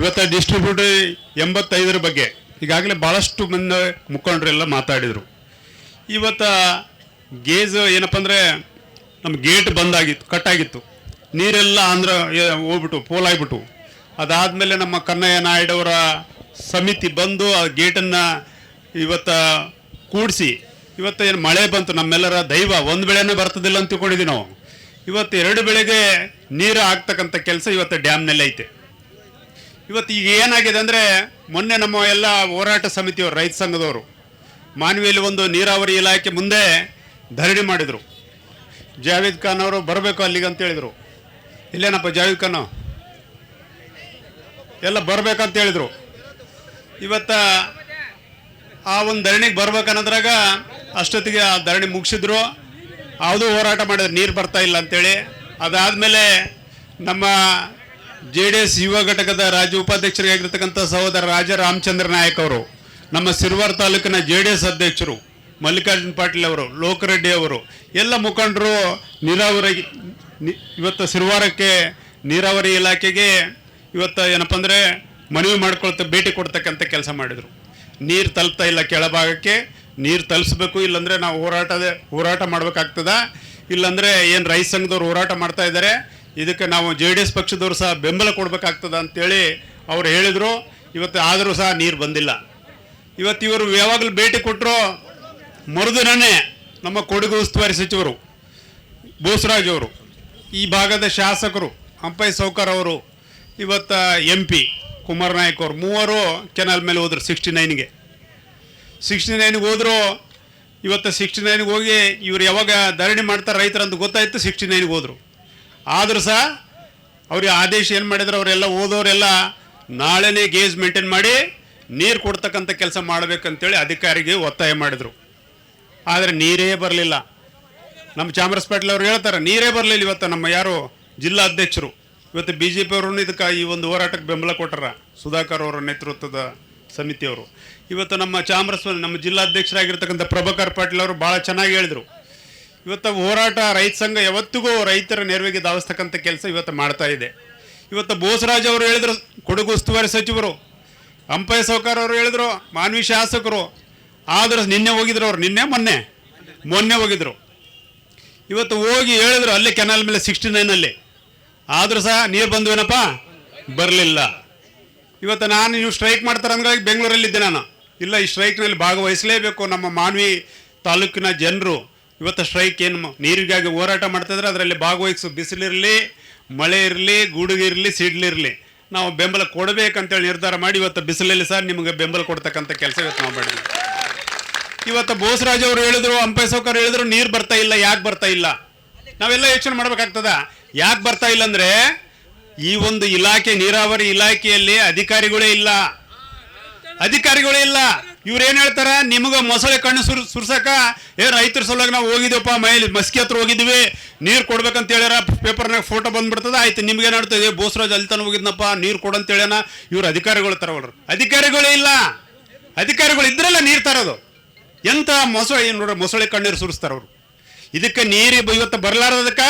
ಇವತ್ತು ಡಿಸ್ಟ್ರಿಬ್ಯೂಟರ್ ಎಂಬತ್ತೈದರ ಬಗ್ಗೆ ಈಗಾಗಲೇ ಭಾಳಷ್ಟು ಮಂದಿ ಮುಖಂಡರೆಲ್ಲ ಮಾತಾಡಿದರು. ಇವತ್ತು ಗೇಜ್ ಏನಪ್ಪ ಅಂದರೆ ನಮ್ಮ ಗೇಟ್ ಬಂದಾಗಿತ್ತು, ಕಟ್ಟಾಗಿತ್ತು. ನೀರೆಲ್ಲ ಆಂಧ್ರ ಹೋಗ್ಬಿಟ್ಟು ಪೋಲಾಗ್ಬಿಟ್ಟು ಅದಾದಮೇಲೆ ನಮ್ಮ ಕನ್ನಯ್ಯ ನಾಯ್ಡವರ ಸಮಿತಿ ಬಂದು ಆ ಗೇಟನ್ನು ಇವತ್ತು ಕೂಡಿಸಿ, ಇವತ್ತು ಏನು ಮಳೆ ಬಂತು, ನಮ್ಮೆಲ್ಲರ ದೈವ, ಒಂದು ಬೆಳೆನೇ ಬರ್ತದಿಲ್ಲ ಅಂತ ತಿಳ್ಕೊಂಡಿದ್ದೀವಿ ನಾವು. ಇವತ್ತು ಎರಡು ಬೆಳೆಗೆ ನೀರು ಆಗ್ತಕ್ಕಂಥ ಕೆಲಸ ಇವತ್ತು ಡ್ಯಾಮ್ನಲ್ಲಿ ಐತೆ. ಇವತ್ತು ಈಗ ಏನಾಗಿದೆ ಅಂದರೆ ಮೊನ್ನೆ ನಮ್ಮ ಎಲ್ಲ ಹೋರಾಟ ಸಮಿತಿಯವರು, ರೈತ ಸಂಘದವರು ಮಾನ್ವಿಯಲ್ಲಿ ಒಂದು ನೀರಾವರಿ ಇಲಾಖೆ ಮುಂದೆ ಧರಣಿ ಮಾಡಿದರು. ಜಾವೇದ್ ಖಾನ್ ಅವರು ಬರಬೇಕು ಅಲ್ಲಿಗೆ ಅಂತ ಹೇಳಿದರು. ಇಲ್ಲೇನಪ್ಪ ಜಾವೇದ್ ಖಾನ್? ಎಲ್ಲ ಬರಬೇಕಂತ ಹೇಳಿದರು. ಇವತ್ತ ಆ ಒಂದು ಧರಣಿಗೆ ಬರ್ಬೇಕನ್ನೋದ್ರಾಗ ಅಷ್ಟೊತ್ತಿಗೆ ಆ ಧರಣಿ ಮುಗಿಸಿದ್ರು. ಯಾವುದೂ ಹೋರಾಟ ಮಾಡಿದ್ರು ನೀರು ಬರ್ತಾ ಇಲ್ಲ ಅಂತೇಳಿ. ಅದಾದಮೇಲೆ ನಮ್ಮ ಜೆ ಡಿ ಯುವ ಘಟಕದ ರಾಜ್ಯ ಉಪಾಧ್ಯಕ್ಷರಾಗಿರ್ತಕ್ಕಂಥ ಸಹೋದರ ರಾಜ ರಾಮಚಂದ್ರ ನಾಯಕ್ ಅವರು, ನಮ್ಮ ಸಿರ್ವಾರ್ ತಾಲೂಕಿನ ಜೆ ಡಿ ಎಸ್ ಅಧ್ಯಕ್ಷರು ಮಲ್ಲಿಕಾರ್ಜುನ್ ಪಾಟೀಲ್ ಅವರು, ಲೋಕರೆಡ್ಡಿ ಅವರು, ಎಲ್ಲ ಮುಖಂಡರು ನೀರಾವರಿ ಇವತ್ತು ಸಿರ್ವಾರಕ್ಕೆ ನೀರಾವರಿ ಇಲಾಖೆಗೆ ಇವತ್ತು ಏನಪ್ಪ ಅಂದರೆ ಮನವಿ ಮಾಡ್ಕೊಳ್ತಾ, ಭೇಟಿ ಕೊಡ್ತಕ್ಕಂಥ ಕೆಲಸ ಮಾಡಿದರು. ನೀರು ತಲುಪ್ತಾ ಇಲ್ಲ ಕೆಳಭಾಗಕ್ಕೆ, ನೀರು ತಲುಪಿಸ್ಬೇಕು ಇಲ್ಲಾಂದರೆ ನಾವು ಹೋರಾಟದ, ಹೋರಾಟ ಮಾಡಬೇಕಾಗ್ತದ, ಇಲ್ಲಾಂದರೆ ಏನು ರೈತ ಸಂಘದವ್ರು ಹೋರಾಟ ಮಾಡ್ತಾ ಇದ್ದಾರೆ ಇದಕ್ಕೆ ನಾವು ಜೆ ಡಿ ಎಸ್ ಪಕ್ಷದವರು ಸಹ ಬೆಂಬಲ ಕೊಡಬೇಕಾಗ್ತದೆ ಅಂತೇಳಿ ಅವ್ರು ಹೇಳಿದರು. ಇವತ್ತು ಆದರೂ ಸಹ ನೀರು ಬಂದಿಲ್ಲ. ಇವತ್ತು ಇವರು ಯಾವಾಗಲೂ ಭೇಟಿ ಕೊಟ್ಟರು ಮರುದಿನನೇ ನಮ್ಮ ಕೊಡಗು ಉಸ್ತುವಾರಿ ಸಚಿವರು ಬೋಸರಾಜ್ ಅವರು, ಈ ಭಾಗದ ಶಾಸಕರು ಅಂಪೈ ಸೌಕರ್ ಅವರು, ಇವತ್ತು ಎಂ ಪಿ ಕುಮಾರ್ ನಾಯಕ್ ಅವರು ಮೂವರು ಕೆನಾಲ್ ಮೇಲೆ ಹೋದರು ಸಿಕ್ಸ್ಟಿ ನೈನ್ಗೆ. ಸಿಕ್ಸ್ಟಿ ನೈನ್ಗೆ ಹೋದರು, ಇವತ್ತು ಸಿಕ್ಸ್ಟಿ ನೈನ್ಗೆ ಹೋಗಿ ಇವ್ರು ಯಾವಾಗ ಧರಣಿ ಮಾಡ್ತಾರೆ ರೈತರಂತ ಗೊತ್ತಾಯಿತು ಸಿಕ್ಸ್ಟಿ ನೈನ್ಗೆ ಹೋದರು. ಆದರೂ ಸಹ ಅವ್ರಿಗೆ ಆದೇಶ ಏನು ಮಾಡಿದ್ರು ಅವರೆಲ್ಲ ಓದೋರೆಲ್ಲ ನಾಳೆನೇ ಗೇಜ್ ಮೇಂಟೈನ್ ಮಾಡಿ ನೀರು ಕೊಡ್ತಕ್ಕಂಥ ಕೆಲಸ ಮಾಡಬೇಕಂತೇಳಿ ಅಧಿಕಾರಿಗೆ ಒತ್ತಾಯ ಮಾಡಿದರು. ಆದರೆ ನೀರೇ ಬರಲಿಲ್ಲ. ನಮ್ಮ ಚಾಮರಾಜ ಪಾಟೀಲ್ ಅವ್ರು ಹೇಳ್ತಾರೆ, ನೀರೇ ಬರಲಿಲ್ಲ ಇವತ್ತು ನಮ್ಮ ಯಾರು ಜಿಲ್ಲಾ ಅಧ್ಯಕ್ಷರು. ಇವತ್ತು ಬಿ ಜೆ ಪಿಯವರು ಇದಕ್ಕೆ ಈ ಒಂದು ಹೋರಾಟಕ್ಕೆ ಬೆಂಬಲ ಕೊಟ್ಟರ ಸುಧಾಕರ್ ಅವರ ನೇತೃತ್ವದ ಸಮಿತಿಯವರು. ಇವತ್ತು ನಮ್ಮ ಚಾಮರಾಜ ನಮ್ಮ ಜಿಲ್ಲಾಧ್ಯಕ್ಷರಾಗಿರ್ತಕ್ಕಂಥ ಪ್ರಭಾಕರ್ ಪಾಟೀಲ್ ಅವರು ಭಾಳ ಚೆನ್ನಾಗಿ ಹೇಳಿದರು. ಇವತ್ತು ಹೋರಾಟ ರೈತ ಸಂಘ ಯಾವತ್ತಿಗೂ ರೈತರ ನೆರವಿಗೆ ಧಾವಿಸ್ತಕ್ಕಂಥ ಕೆಲಸ ಇವತ್ತು ಮಾಡ್ತಾ ಇದೆ. ಇವತ್ತು ಬೋಸರಾಜ್ ಅವರು ಹೇಳಿದ್ರು, ಕೊಡಗು ಉಸ್ತುವಾರಿ ಸಚಿವರು ಅಂಪೈ ಸೌಕರ್ ಅವರು ಹೇಳಿದ್ರು, ಮಾನ್ವಿ ಶಾಸಕರು, ಆದರೂ ನಿನ್ನೆ ಹೋಗಿದ್ರು ಅವ್ರು, ನಿನ್ನೆ, ಮೊನ್ನೆ ಮೊನ್ನೆ ಹೋಗಿದ್ರು. ಇವತ್ತು ಹೋಗಿ ಹೇಳಿದ್ರು, ಅಲ್ಲೇ ಕೆನಾಲ್ ಮೇಲೆ ಸಿಕ್ಸ್ಟಿ ನೈನಲ್ಲಿ ಆದರೂ ಸಹ ನೀರು ಬಂದ್ವೇನಪ್ಪ ಬರಲಿಲ್ಲ. ಇವತ್ತು ನಾನು ನೀವು ಸ್ಟ್ರೈಕ್ ಮಾಡ್ತಾರೆ ಅಂದ್ರಾಗಿ ಬೆಂಗಳೂರಲ್ಲಿದ್ದೆ ನಾನು. ಇಲ್ಲ, ಈ ಸ್ಟ್ರೈಕ್ನಲ್ಲಿ ಭಾಗವಹಿಸಲೇಬೇಕು ನಮ್ಮ ಮಾನ್ವಿ ತಾಲೂಕಿನ ಜನರು. ಇವತ್ತು ಸ್ಟ್ರೈಕ್ ಏನು ನೀರಿಗಾಗಿ ಹೋರಾಟ ಮಾಡ್ತಿದ್ರೆ ಅದರಲ್ಲಿ ಭಾಗವಹಿಸು. ಬಿಸಿಲಿರಲಿ ಮಳೆ ಇರಲಿ ಗುಡುಗಿರಲಿ, ಸಿಡ್ಲಿರಲಿ. ನಾವು ಬೆಂಬಲ ಕೊಡಬೇಕಂತೇಳಿ ನಿರ್ಧಾರ ಮಾಡಿ ಇವತ್ತು ಬಿಸಿಲಲ್ಲಿ ಸರ್ ನಿಮಗೆ ಬೆಂಬಲ ಕೊಡ್ತಕ್ಕಂಥ ಕೆಲಸ ಇವತ್ತು ನಾವು ಮಾಡಿದ್ವಿ. ಇವತ್ತು ಬೋಸರಾಜ್ ಅವರು ಹೇಳಿದ್ರು ಹಂಪೆ ಸೌಕರ್ ಹೇಳಿದ್ರು, ನೀರು ಬರ್ತಾ ಇಲ್ಲ, ಯಾಕೆ ಬರ್ತಾ ಇಲ್ಲ? ನಾವೆಲ್ಲ ಯೋಚನೆ ಮಾಡ್ಬೇಕಾಗ್ತದ. ಯಾಕೆ ಬರ್ತಾ ಇಲ್ಲ ಅಂದ್ರೆ, ಈ ಒಂದು ಇಲಾಖೆ, ನೀರಾವರಿ ಇಲಾಖೆಯಲ್ಲಿ ಅಧಿಕಾರಿಗಳೇ ಇಲ್ಲ. ಅಧಿಕಾರಿಗಳೇ ಇಲ್ಲ. ಇವ್ರು ಏನ್ ಹೇಳ್ತಾರ? ನಿಮಗ ಮೊಸಳೆ ಕಣ್ಣು ಸುರ್, ಸುರ್ಸಕ? ಏ, ರೈತರ ಸಲುವಾಗಿ ನಾವು ಹೋಗಿದ್ದೀವಪ್ಪ ಮೈಲಿ ಮಸ್ಕಿ ಹತ್ರ ಹೋಗಿದ್ವಿ. ನೀರು ಕೊಡ್ಬೇಕಂತ ಹೇಳ್ಯಾರ, ಪೇಪರ್ನಾಗ ಫೋಟೋ ಬಂದ್ಬಿಡ್ತದ. ಆಯ್ತು, ನಿಮ್ಗೆ ಏನ್ ಹೇಳ್ತದೆ ಬೋಸರಾಜ್ ಅಲ್ಲಿ ತನಕ ಹೋಗಿದ್ನಪ್ಪ, ನೀರು ಕೊಡಂತ ಹೇಳ್ಯಾನ. ಇವ್ರು ಅಧಿಕಾರಿಗಳು ತರವಲ್ರು ಅಧಿಕಾರಿಗಳು ಇಲ್ಲ. ಅಧಿಕಾರಿಗಳು ಇದ್ರಲ್ಲ ನೀರು ತರೋದು. ಎಂತ ಮೊಸಳೆ, ಏನು ನೋಡ್ರಿ, ಮೊಸಳೆ ಕಣ್ಣೀರು ಸುರಿಸ್ತಾರ ಅವರು. ಇದಕ್ಕೆ ನೀರು ಇವತ್ತು ಬರಲಾರದಕ್ಕ,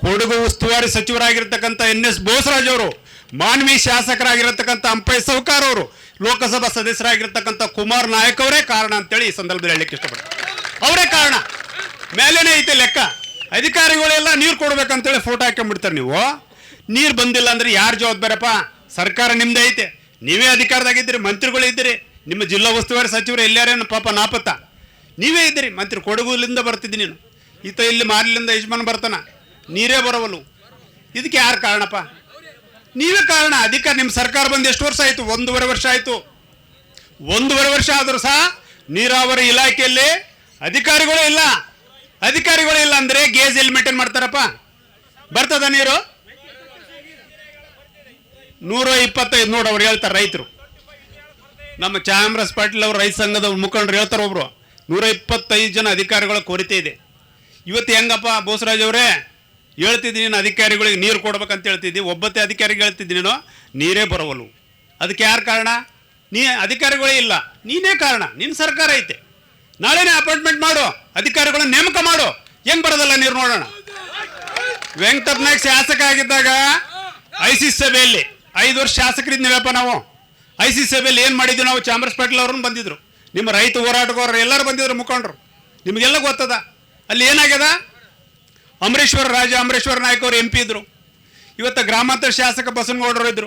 ಕೊಡಗು ಉಸ್ತುವಾರಿ ಸಚಿವರಾಗಿರ್ತಕ್ಕಂಥ ಎನ್ ಎಸ್ ಬೋಸರಾಜ್ ಅವರು. ಮಾನ್ವಿ ಶಾಸಕರಾಗಿರತಕ್ಕಂಥ ಅಂಪೈ ಸೌಕಾರ್ ಅವರು ಲೋಕಸಭಾ ಸದಸ್ಯರಾಗಿರ್ತಕ್ಕಂಥ ಕುಮಾರ್ ನಾಯಕ್ ಅವರೇ ಕಾರಣ ಅಂತೇಳಿ ಈ ಸಂದರ್ಭದಲ್ಲಿ ಹೇಳಲಿಕ್ಕೆ ಇಷ್ಟಪಡ್ತಾರೆ ಅವರೇ ಕಾರಣ. ಮೇಲೇನೆ ಐತೆ ಲೆಕ್ಕ. ಅಧಿಕಾರಿಗಳೆಲ್ಲ ನೀರು ಕೊಡ್ಬೇಕಂತೇಳಿ ಫೋಟೋ ಹಾಕೊಂಡ್ಬಿಡ್ತಾರೆ ನೀವು. ನೀರು ಬಂದಿಲ್ಲ ಅಂದ್ರೆ ಯಾರು ಜವಾಬ್ದಾರಪ್ಪ? ಸರ್ಕಾರ ನಿಮ್ದೇ ಐತೆ. ನೀವೇ ಅಧಿಕಾರದಾಗಿದ್ದೀರಿ, ಮಂತ್ರಿಗಳು ಇದ್ದೀರಿ. ನಿಮ್ಮ ಜಿಲ್ಲಾ ಉಸ್ತುವಾರಿ ಸಚಿವರು ಎಲ್ಲಾರೇನು ಪಾಪ ನಾಪತ್ತ. ನೀವೇ ಇದ್ದೀರಿ, ಮಂತ್ರಿ ಕೊಡಗುಲಿಂದ ಬರ್ತಿದ್ದೀನಿ ನೀನು. ಈತ ಇಲ್ಲಿ ಮಾರ್ಲಿಂದ ಯಜಮಾನ್ ಬರ್ತಾನ. ನೀರೇ ಬರವಲ್ಲು. ಇದಕ್ಕೆ ಯಾರು ಕಾರಣಪ್ಪ? ನೀವೇ ಕಾರಣ? ಅಧಿಕಾರ ನಿಮ್ಮ ಸರ್ಕಾರ ಬಂದು ಎಷ್ಟು ವರ್ಷ ಆಯಿತು? ಒಂದೂವರೆ ವರ್ಷ ಆಯಿತು. ಒಂದೂವರೆ ವರ್ಷ ಆದರೂ ಸಹ ನೀರಾವರಿ ಇಲಾಖೆಯಲ್ಲಿ ಅಧಿಕಾರಿಗಳು ಇಲ್ಲ. ಅಧಿಕಾರಿಗಳೇ ಇಲ್ಲ ಅಂದರೆ ಗೇಜ್ ಎಲ್ಲಿ ಮೇಂಟೈನ್ ಮಾಡ್ತಾರಪ್ಪ? ಬರ್ತದ ನೀರು? ನೂರ ಇಪ್ಪತ್ತೈದು ನೋಡಿ ಅವ್ರು ಹೇಳ್ತಾರೆ ರೈತರು. ನಮ್ಮ ಚಾಮರಾಜ್ ಪಾಟೀಲ್ ಅವರು ರೈತ ಸಂಘದ ಮುಖಂಡರು ಹೇಳ್ತಾರೆ ಒಬ್ರು. ನೂರ ಇಪ್ಪತ್ತೈದು ಜನ ಅಧಿಕಾರಿಗಳ ಕೊರತೆ ಇದೆ. ಇವತ್ತು ಹೆಂಗಪ್ಪ ಬೋಸರಾಜ್ ಅವರೇ? ಹೇಳ್ತಿದ್ದೀನಿ ನೀನು ಅಧಿಕಾರಿಗಳಿಗೆ ನೀರು ಕೊಡ್ಬೇಕಂತ ಹೇಳ್ತಿದ್ದಿ. ಒಬ್ಬತ್ತೆ ಅಧಿಕಾರಿಗೆ ಹೇಳ್ತಿದ್ದೀನಿ ನೀರೇ ಬರವಲ್ಲು. ಅದಕ್ಕೆ ಯಾರು ಕಾರಣ? ನೀ ಅಧಿಕಾರಿಗಳೇ ಇಲ್ಲ. ನೀನೇ ಕಾರಣ. ನಿನ್ನ ಸರ್ಕಾರ ಐತೆ. ನಾಳೆನೇ ಅಪಾಯಿಂಟ್ಮೆಂಟ್ ಮಾಡು. ಅಧಿಕಾರಿಗಳನ್ನ ನೇಮಕ ಮಾಡು. ಹೆಂಗ್ ಬರೋದಲ್ಲ ನೀರು ನೋಡೋಣ? ವೆಂಕಟಪ್ಪ ನಾಯ್ಕ ಶಾಸಕ ಆಗಿದ್ದಾಗ ಐ ಸಿ ಸಭೆಯಲ್ಲಿ, ಐದು ವರ್ಷ ಶಾಸಕರಿದ್ದೀವಪ್ಪ ನಾವು. ಐ ಸಿ ಸಭೆಯಲ್ಲಿ ಏನು ಮಾಡಿದ್ವಿ ನಾವು? ಚಾಮರಾಜ ಪಾಟೀಲ್ ಅವ್ರನ್ನ ಬಂದಿದ್ರು. ನಿಮ್ಮ ರೈತ ಹೋರಾಟಗಾರರು ಎಲ್ಲರೂ ಬಂದಿದ್ರು ಮುಖಂಡರು. ನಿಮಗೆಲ್ಲ ಗೊತ್ತದ? ಅಲ್ಲಿ ಏನಾಗ್ಯದ? ಅಮರೇಶ್ವರ ರಾಜ ಅಮರೇಶ್ವರ ನಾಯಕ್ ಅವರು ಎಂ ಪಿ ಇದ್ರು. ಇವತ್ತು ಗ್ರಾಮಾಂತರ ಶಾಸಕ ಬಸನಗೌಡರು ಇದ್ರು.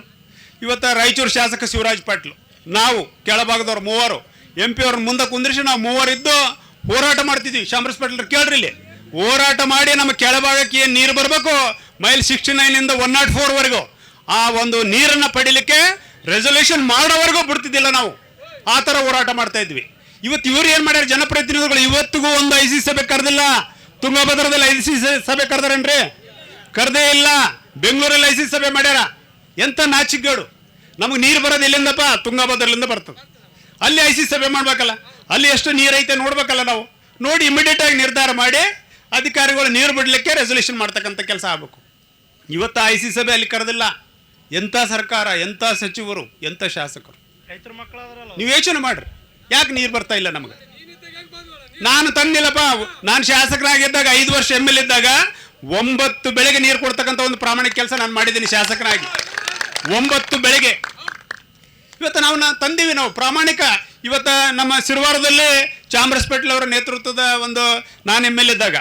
ಇವತ್ತು ರಾಯಚೂರು ಶಾಸಕ ಶಿವರಾಜ್ ಪಾಟೀಲ್. ನಾವು, ಕೆಳಭಾಗದವ್ರು ಮೂವರು ಎಂ ಪಿ ಅವ್ರನ್ನ ಮುಂದೆ ಕುಂದಿರಿಸಿ ನಾವು ಮೂವರು ಇದ್ದು ಹೋರಾಟ ಮಾಡ್ತಿದ್ವಿ. ಶಾಮರಾಜ್ ಪಾಟೀಲ್ ಕೇಳ್ರಿ ಇಲ್ಲಿ. ಹೋರಾಟ ಮಾಡಿ ನಮ್ಮ ಕೆಳಭಾಗಕ್ಕೆ ಏನು ನೀರು ಬರಬೇಕು? ಮೈಲ್ ಸಿಕ್ಸ್ಟಿ ನೈನಿಂದ ಒನ್ ನಾಟ್ ಫೋರ್ವರೆಗೂ ಆ ಒಂದು ನೀರನ್ನು ಪಡಿಲಿಕ್ಕೆ ರೆಸೊಲ್ಯೂಷನ್ ಮಾಡೋವರೆಗೂ ಬಿಡ್ತಿದ್ದಿಲ್ಲ ನಾವು. ಆ ಥರ ಹೋರಾಟ ಮಾಡ್ತಾ ಇದ್ವಿ. ಇವತ್ತು ಇವ್ರು ಏನು ಮಾಡ್ಯಾರ? ಜನಪ್ರತಿನಿಧಿಗಳು ಇವತ್ತಿಗೂ ಒಂದು ಐ ಸಿ ಸಭೆ ಕರೆದಿಲ್ಲ. ತುಂಗಭದ್ರದಲ್ಲಿ ಐ ಸಿ ಸಭೆ ಕರೆದಾರೇನ್ರಿ? ಕರೆದೇ ಇಲ್ಲ. ಬೆಂಗಳೂರಲ್ಲಿ ಐ ಸಿ ಸಭೆ ಮಾಡ್ಯಾರ. ಎಂತ ನಾಚಿಕೆಗೇಡು. ನಮಗೆ ನೀರು ಬರೋದು ಎಲ್ಲಿಂದಪ್ಪ ತುಂಗಭದ್ರಲಿಂದ ಬರ್ತದೆ. ಅಲ್ಲಿ ಐ ಸಿ ಸಭೆ ಮಾಡ್ಬೇಕಲ್ಲ. ಅಲ್ಲಿ ಎಷ್ಟು ನೀರೈತೆ ನೋಡ್ಬೇಕಲ್ಲ ನಾವು. ನೋಡಿ ಇಮಿಡಿಯೇಟ್ ಆಗಿ ನಿರ್ಧಾರ ಮಾಡಿ ಅಧಿಕಾರಿಗಳು ನೀರು ಬಿಡ್ಲಿಕ್ಕೆ ರೆಸೊಲ್ಯೂಷನ್ ಮಾಡ್ತಕ್ಕಂಥ ಕೆಲಸ ಆಗಬೇಕು. ಇವತ್ತು ಐ ಸಿ ಸಭೆ ಅಲ್ಲಿ ಕರೆದಿಲ್ಲ. ಎಂಥ ಸರ್ಕಾರ ಎಂಥ ಸಚಿವರು ಎಂಥ ಶಾಸಕರು. ರೈತರ ನೀವು ಯೋಚನೆ ಮಾಡ್ರಿ. ಯಾಕೆ ನೀರು ಬರ್ತಾ ಇಲ್ಲ ನಮಗೆ? ನಾನು ತಂದಿಲ್ಲಪ್ಪ. ನಾನು ಶಾಸಕರಾಗಿದ್ದಾಗ ಐದು ವರ್ಷ ಎಂ ಎಲ್ ಇದ್ದಾಗ ಒಂಬತ್ತು ಬೆಳೆಗೆ ನೀರು ಕೊಡ್ತಕ್ಕಂಥ ಒಂದು ಪ್ರಾಮಾಣಿಕ ಕೆಲಸ ನಾನು ಮಾಡಿದ್ದೀನಿ ಶಾಸಕರಾಗಿ ಒಂಬತ್ತು ಬೆಳೆಗೆ. ಇವತ್ತು ನಾವು ತಂದೀವಿ ನಾವು ಪ್ರಾಮಾಣಿಕ. ಇವತ್ತು ನಮ್ಮ ಸಿರುವಾರದಲ್ಲಿ ಚಾಮರಾಜ ಅವರ ನೇತೃತ್ವದ ಒಂದು ನಾನು ಎಂ ಎಲ್ ಇದ್ದಾಗ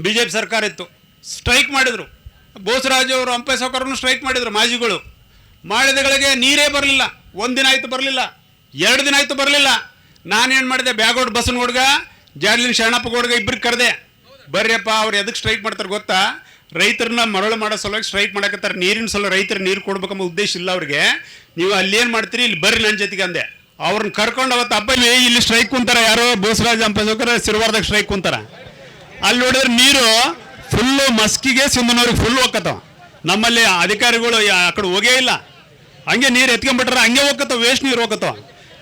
ಬಿ ಜೆ ಪಿ ಸರ್ಕಾರ ಇತ್ತು. ಸ್ಟ್ರೈಕ್ ಮಾಡಿದರು. ಬೋಸರಾಜು ಅವರು ಹಂಪೆ ಸಾವುಕಾರನ್ನು ಸ್ಟ್ರೈಕ್ ಮಾಡಿದರು ಮಾಜಿಗಳು. ಮಾಡಿದಗಳಿಗೆ ನೀರೇ ಬರಲಿಲ್ಲ. ಒಂದಿನ ಆಯಿತು ಬರಲಿಲ್ಲ. ಎರಡು ದಿನ ಆಯಿತು ಬರಲಿಲ್ಲ. ನಾನೇನು ಮಾಡಿದೆ? ಬ್ಯಾಗೋಡ್ ಬಸನಗೌಡ್ಗ ಶರಣಪ್ಪ ಶರಣಪ್ಪಗೌಡ್ಗ ಇಬ್ಬರಿಗೆ ಕರೆದೆ. ಬರ್ರಿಯಪ್ಪ, ಅವ್ರು ಎದಕ್ಕೆ ಸ್ಟ್ರೈಕ್ ಮಾಡ್ತಾರೆ ಗೊತ್ತಾ? ರೈತರನ್ನ ಮರಳು ಮಾಡೋ ಸಲುವಾಗಿ ಸ್ಟ್ರೈಕ್ ಮಾಡಕತ್ತಾರೆ. ನೀರಿನ ಸಲ ರೈತರು ನೀರು ಕೊಡ್ಬೇಕಂಬ ಉದ್ದೇಶ ಇಲ್ಲ ಅವ್ರಿಗೆ. ನೀವು ಅಲ್ಲಿ ಏನು ಮಾಡ್ತೀರಿ? ಇಲ್ಲಿ ಬರ್ರಿ ನನ್ನ ಜೊತೆಗೆ ಅಂದೆ. ಅವ್ರನ್ನ ಕರ್ಕೊಂಡು ಅವತ್ತು ಹಬ್ಬ ಇಲ್ಲಿ ಸ್ಟ್ರೈಕ್ ಕುಂತಾರ ಯಾರೋ? ಬೋಸರಾಜ್ ಅಂಪೇಸೋಕರ ಸಿರುವಾರ್ದಾಗ ಸ್ಟ್ರೈಕ್ ಕುಂತಾರ. ಅಲ್ಲಿ ನೋಡಿದ್ರೆ ನೀರು ಫುಲ್ಲು ಮಸ್ಕಿಗೆ ಸುಮ್ಮನವ್ರಿಗೆ ಫುಲ್ ಹೋಗತ್ತವ ನಮ್ಮಲ್ಲಿ ಅಧಿಕಾರಿಗಳು ಆ ಕಡೆ ಹೋಗೇ ಇಲ್ಲ. ಹಂಗೆ ನೀರು ಎತ್ಕೊಂಡ್ಬಿಟ್ರೆ ಹಂಗೆ ಹೋಗತ್ತವ ವೇಸ್ಟ್ ನೀರು ಹೋಗತ್ತವ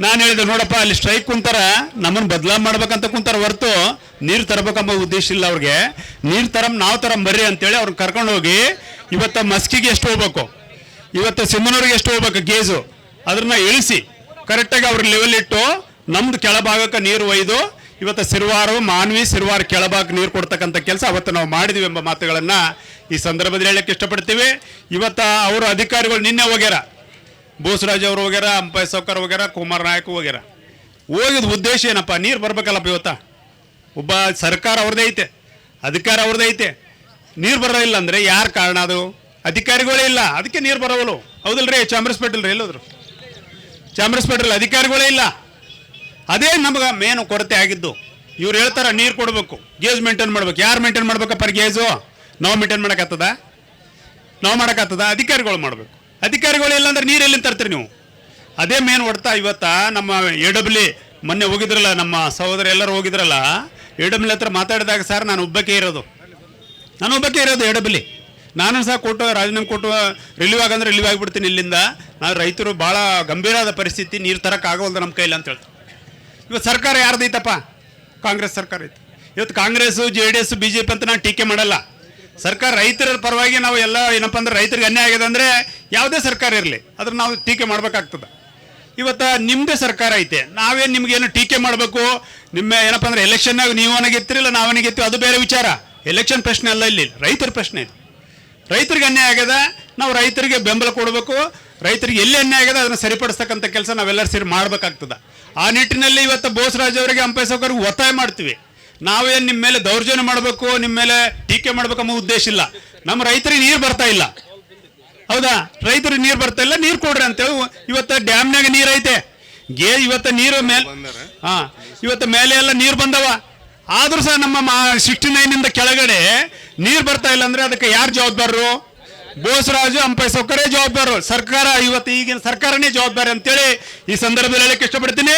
ನಾನು ಹೇಳಿದೆ ನೋಡಪ್ಪ, ಅಲ್ಲಿ ಸ್ಟ್ರೈಕ್ ಕುಂತಾರ ನಮ್ಮನ್ನು ಬದಲಾವಣೆ ಮಾಡ್ಬೇಕಂತ ಕುಂತಾರ ಹೊರತು ನೀರು ತರಬೇಕಂಬ ಉದ್ದೇಶ ಇಲ್ಲ ಅವ್ರಿಗೆ. ನೀರು ತರಂ ನಾವು ತರಂ ಬರ್ರಿ ಅಂತೇಳಿ ಅವ್ರನ್ನ ಕರ್ಕೊಂಡು ಹೋಗಿ ಇವತ್ತು ಮಸ್ಕಿಗೆ ಎಷ್ಟು ಹೋಗ್ಬೇಕು? ಇವತ್ತು ಸಿಮ್ಮನವ್ರಿಗೆ ಎಷ್ಟು ಹೋಗ್ಬೇಕು ಗೇಜು? ಅದನ್ನ ಇಳಿಸಿ ಕರೆಕ್ಟಾಗಿ ಅವ್ರ ಲೆವೆಲ್ ಇಟ್ಟು ನಮ್ದು ಕೆಳಭಾಗಕ್ಕೆ ನೀರು ಒಯ್ದು, ಇವತ್ತು ಸಿರುವಾರು, ಮಾನ್ವಿ, ಸಿರುವಾರು ಕೆಳಭಾಗಕ್ಕೆ ನೀರು ಕೊಡ್ತಕ್ಕಂಥ ಕೆಲಸ ಅವತ್ತು ನಾವು ಮಾಡಿದ್ವಿ ಎಂಬ ಮಾತುಗಳನ್ನು ಈ ಸಂದರ್ಭದಲ್ಲಿ ಹೇಳಕ್ಕೆ ಇಷ್ಟಪಡ್ತೀವಿ. ಇವತ್ತು ಅವರು ಅಧಿಕಾರಿಗಳು ನಿನ್ನೆ ಹೋಗ್ಯಾರ. ಬೋಸರಾಜ್ ಅವರು ಹೋಗ್ಯಾರ ಅಂಪೈ ಸೌಕರ್ ಹೋಗ್ಯಾರ, ಕುಮಾರ್ ನಾಯಕ್ ಹೋಗ್ಯಾರ. ಹೋಗಿದ ಉದ್ದೇಶ ಏನಪ್ಪ? ನೀರು ಬರಬೇಕಲ್ಲ ಇವತ್ತ? ಒಬ್ಬ ಸರ್ಕಾರ ಅವ್ರದ್ದೇ ಐತೆ, ಅಧಿಕಾರ ಅವ್ರದ್ದೇ ಐತೆ. ನೀರು ಬರೋಲ್ಲ ಅಂದರೆ ಯಾರು ಕಾರಣ ಅದು? ಅಧಿಕಾರಿಗಳೇ ಇಲ್ಲ, ಅದಕ್ಕೆ ನೀರು ಬರೋವಲು ಹೌದಲ್ರಿ? ಚಾಮರಾಜ ಪಾಟೀಲ್ ರೀ ಎಲ್ಲೋದ್ರು. ಚಾಮರಾಜ ಪಾಟೀಲ್ ಅಧಿಕಾರಿಗಳೇ ಇಲ್ಲ. ಅದೇ ನಮಗೆ ಮೇನು ಕೊರತೆ ಆಗಿದ್ದು. ಇವ್ರು ಹೇಳ್ತಾರ ನೀರು ಕೊಡಬೇಕು. ಗೇಜ್ ಮೇಂಟೈನ್ ಮಾಡ್ಬೇಕು. ಯಾರು ಮೇಂಟೈನ್ ಮಾಡ್ಬೇಕಪ್ಪ ಗೇಜು? ನಾವು ಮೇಂಟೈನ್ ಮಾಡಕತ್ತದ ನಾವು ಮಾಡಕತ್ತದ ಅಧಿಕಾರಿಗಳು ಮಾಡಬೇಕು. ಅಧಿಕಾರಿಗಳು ಇಲ್ಲ ಅಂದ್ರೆ ನೀರು ಎಲ್ಲಿಂದ ತರ್ತೀರಿ ನೀವು? ಅದೇ ಮೇನ್ ಹೊಡ್ತಾ ಇವತ್ತ ನಮ್ಮ ಎಡಬ್ಲಿ ಮೊನ್ನೆ ಹೋಗಿದ್ರಲ್ಲ, ನಮ್ಮ ಸಹೋದರ ಎಲ್ಲರೂ ಹೋಗಿದ್ರಲ್ಲ ಎಡಬ್ಲಿ ಹತ್ರ ಮಾತಾಡಿದಾಗ ಸರ್ ನಾನು ಒಬ್ಬಕ್ಕೆ ಇರೋದು. ನಾನು ಒಬ್ಬಕ್ಕೆ ಇರೋದು ಎಡಬ್ಲಿ ನಾನು ಸಹ ಕೊಟ್ಟು ರಾಜೀನಾಮೆ ಕೊಟ್ಟು ರಿಲೀವ್ ಆಗಂದ್ರೆ ರಿಲೀವ್ ಆಗಿಬಿಡ್ತೀನಿ ಇಲ್ಲಿಂದ. ನಾವು ರೈತರು ಭಾಳ ಗಂಭೀರವಾದ ಪರಿಸ್ಥಿತಿ, ನೀರು ತರಕ್ಕಾಗವಲ್ದು ನಮ್ಮ ಕೈಲಿ ಅಂತ ಹೇಳ್ತಾರೆ. ಇವತ್ತು ಸರ್ಕಾರ ಯಾರ್ದೈತಪ್ಪ? ಕಾಂಗ್ರೆಸ್ ಸರ್ಕಾರ ಐತೆ. ಇವತ್ತು Congress J D S B J P ಅಂತ ನಾನು ಟೀಕೆ ಮಾಡಲ್ಲ. ಸರ್ಕಾರ ರೈತರ ಪರವಾಗಿ ನಾವು ಎಲ್ಲ ಏನಪ್ಪ ಅಂದ್ರೆ ರೈತರಿಗೆ ಅನ್ಯಾಯ ಆಗಿದೆ ಅಂದರೆ ಯಾವುದೇ ಸರ್ಕಾರ ಇರಲಿ, ಅದ್ರ ನಾವು ಟೀಕೆ ಮಾಡ್ಬೇಕಾಗ್ತದೆ. ಇವತ್ತು ನಿಮ್ಮದೇ ಸರ್ಕಾರ ಐತೆ ನಾವೇನು ನಿಮ್ಗೇನು ಟೀಕೆ ಮಾಡಬೇಕು? ನಿಮ್ಮ ಏನಪ್ಪ ಅಂದ್ರೆ ಎಲೆಕ್ಷನ್ನಾಗ ನೀವು ಗೆತ್ತಿರಿಲ್ಲ ನಾವು ಅದು ಬೇರೆ ವಿಚಾರ. ಎಲೆಕ್ಷನ್ ಪ್ರಶ್ನೆ ಅಲ್ಲ ಇಲ್ಲಿ, ರೈತರ ಪ್ರಶ್ನೆ ಇದು. ರೈತರಿಗೆ ಅನ್ಯಾಯ ಆಗ್ಯದ ನಾವು ರೈತರಿಗೆ ಬೆಂಬಲ ಕೊಡಬೇಕು. ರೈತರಿಗೆ ಎಲ್ಲಿ ಅನ್ಯಾಯ ಆಗ್ಯದ ಅದನ್ನು ಸರಿಪಡಿಸ್ತಕ್ಕಂಥ ಕೆಲಸ ನಾವೆಲ್ಲರೂ ಸೇರಿ ಮಾಡಬೇಕಾಗ್ತದೆ. ಆ ನಿಟ್ಟಿನಲ್ಲಿ ಇವತ್ತು ಬೋಸರಾಜ್ ಅವರಿಗೆ ಅಂಪೈಸೋಕರಿಗೆ ಒತ್ತಾಯ ಮಾಡ್ತೀವಿ. ನಾವೇನು ನಿಮ್ಮ ಮೇಲೆ ದೌರ್ಜನ್ಯ ಮಾಡಬೇಕು ನಿಮ್ಮ ಮೇಲೆ ಟೀಕೆ ಮಾಡಬೇಕು ಅನ್ನೋ ಉದ್ದೇಶ ಇಲ್ಲ. ನಮ್ಮ ರೈತರಿಗೆ ನೀರು ಬರ್ತಾ ಇಲ್ಲ. ಹೌದಾ? ರೈತರಿಗೆ ನೀರು ಬರ್ತಾ ಇಲ್ಲ, ನೀರು ಕೊಡ್ರಿ ಅಂತೇಳಿ ಇವತ್ತು ಡ್ಯಾಮ್ನಾಗ ನೀರು ಐತೆ. ಗೇ, ಇವತ್ತು ನೀರು ಮೇಲೆ ಹಾ, ಇವತ್ತು ಮೇಲೆ ಎಲ್ಲ ನೀರು ಬಂದವ. ಆದ್ರೂ ಸಹ ನಮ್ಮ ಸಿಕ್ಸ್ಟಿ ನೈನಿಂದ ಕೆಳಗಡೆ ನೀರು ಬರ್ತಾ ಇಲ್ಲ ಅಂದ್ರೆ ಅದಕ್ಕೆ ಯಾರು ಜವಾಬ್ದಾರರು? ಬೋಸರಾಜು ಅಂಪೈ ಸೌಕರ್ಯ ಜವಾಬ್ದಾರರು. ಸರ್ಕಾರ, ಇವತ್ತು ಈಗಿನ ಸರ್ಕಾರನೇ ಜವಾಬ್ದಾರಿ ಅಂತೇಳಿ ಈ ಸಂದರ್ಭದಲ್ಲಿ ಹೇಳಕ್ಕೆ ಇಷ್ಟಪಡ್ತೀನಿ.